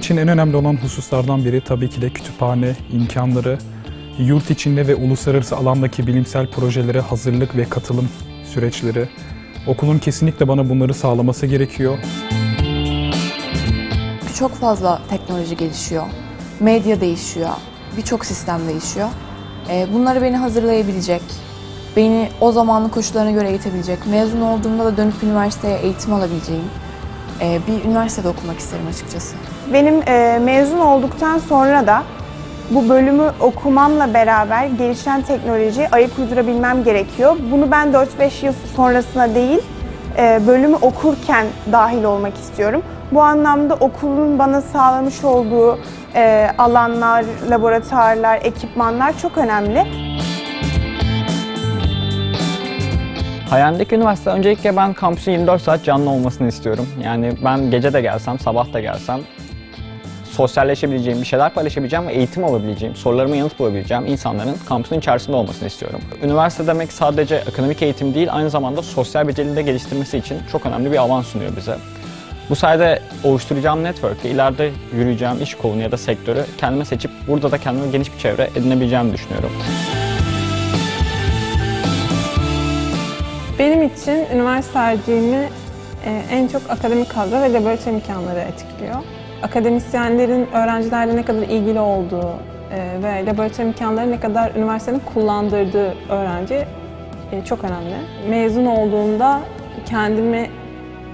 İçin en önemli olan hususlardan biri tabii ki de kütüphane, imkanları, yurt içinde ve uluslararası alandaki bilimsel projelere hazırlık ve katılım süreçleri. Okulun kesinlikle bana bunları sağlaması gerekiyor. Çok fazla teknoloji gelişiyor. Medya değişiyor. Birçok sistem değişiyor. Ee, Bunları beni hazırlayabilecek, beni o zamanın koşullarına göre eğitebilecek, mezun olduğumda da dönüp üniversiteye eğitim alabileceğim ee, bir üniversitede okumak isterim açıkçası. Benim e, mezun olduktan sonra da bu bölümü okumamla beraber gelişen teknolojiyi ayak uydurabilmem gerekiyor. Bunu ben 4-5 yıl sonrasına değil, e, bölümü okurken dahil olmak istiyorum. Bu anlamda okulun bana sağlamış olduğu e, alanlar, laboratuvarlar, ekipmanlar çok önemli. Hayalimdeki üniversite öncelikle ben kampüsün 24 saat canlı olmasını istiyorum. Yani ben gece de gelsem, sabah da gelsem sosyalleşebileceğim, bir şeyler paylaşabileceğim ve eğitim alabileceğim, sorularıma yanıt bulabileceğim insanların kampüsün içerisinde olmasını istiyorum. Üniversite demek sadece akademik eğitim değil, aynı zamanda sosyal becerileri de geliştirmesi için çok önemli bir alan sunuyor bize. Bu sayede oluşturacağım network'le ileride yürüyeceğim iş kolunu ya da sektörü kendime seçip burada da kendime geniş bir çevre edinebileceğimi düşünüyorum. Benim için üniversite tercihimi e, en çok akademik kadro ve laboratuvar imkanları etkiliyor. Akademisyenlerin öğrencilerle ne kadar ilgili olduğu e, ve laboratuvar imkanları ne kadar üniversitenin kullandırdığı öğrenci e, çok önemli. Mezun olduğumda kendimi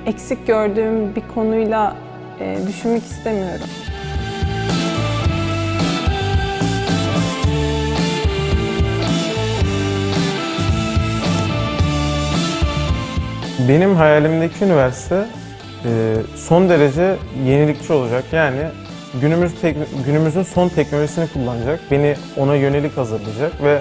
eksik gördüğüm bir konuyla e, düşünmek istemiyorum. Benim hayalimdeki üniversite son derece yenilikçi olacak. Yani günümüz günümüzün son teknolojisini kullanacak. Beni ona yönelik hazırlayacak ve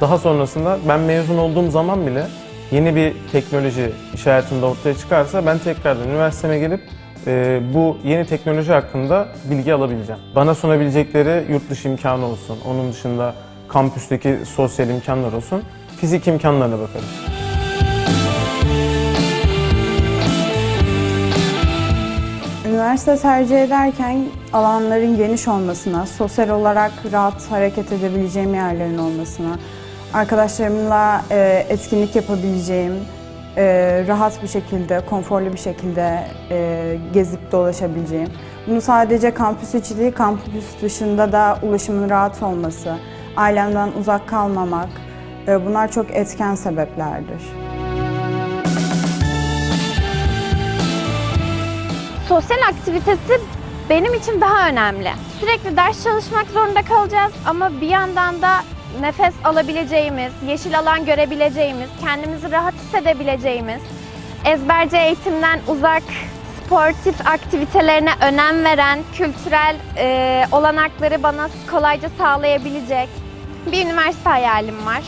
daha sonrasında ben mezun olduğum zaman bile yeni bir teknoloji iş hayatında ortaya çıkarsa ben tekrardan üniversiteme gelip e, bu yeni teknoloji hakkında bilgi alabileceğim. Bana sunabilecekleri yurt dışı imkanı olsun, onun dışında kampüsteki sosyal imkanlar olsun, fizik imkanlarına bakarım. Üniversite tercih ederken alanların geniş olmasına, sosyal olarak rahat hareket edebileceğim yerlerin olmasına, arkadaşlarımla e, etkinlik yapabileceğim, e, rahat bir şekilde, konforlu bir şekilde e, gezip dolaşabileceğim. Bunu sadece kampüs içi değil, kampüs dışında da ulaşımın rahat olması, ailemden uzak kalmamak, e, bunlar çok etken sebeplerdir. Sosyal aktivitesi benim için daha önemli. Sürekli ders çalışmak zorunda kalacağız ama bir yandan da nefes alabileceğimiz, yeşil alan görebileceğimiz, kendimizi rahat hissedebileceğimiz, ezberci eğitimden uzak, sportif aktivitelerine önem veren, kültürel e, olanakları bana kolayca sağlayabilecek bir üniversite hayalim var.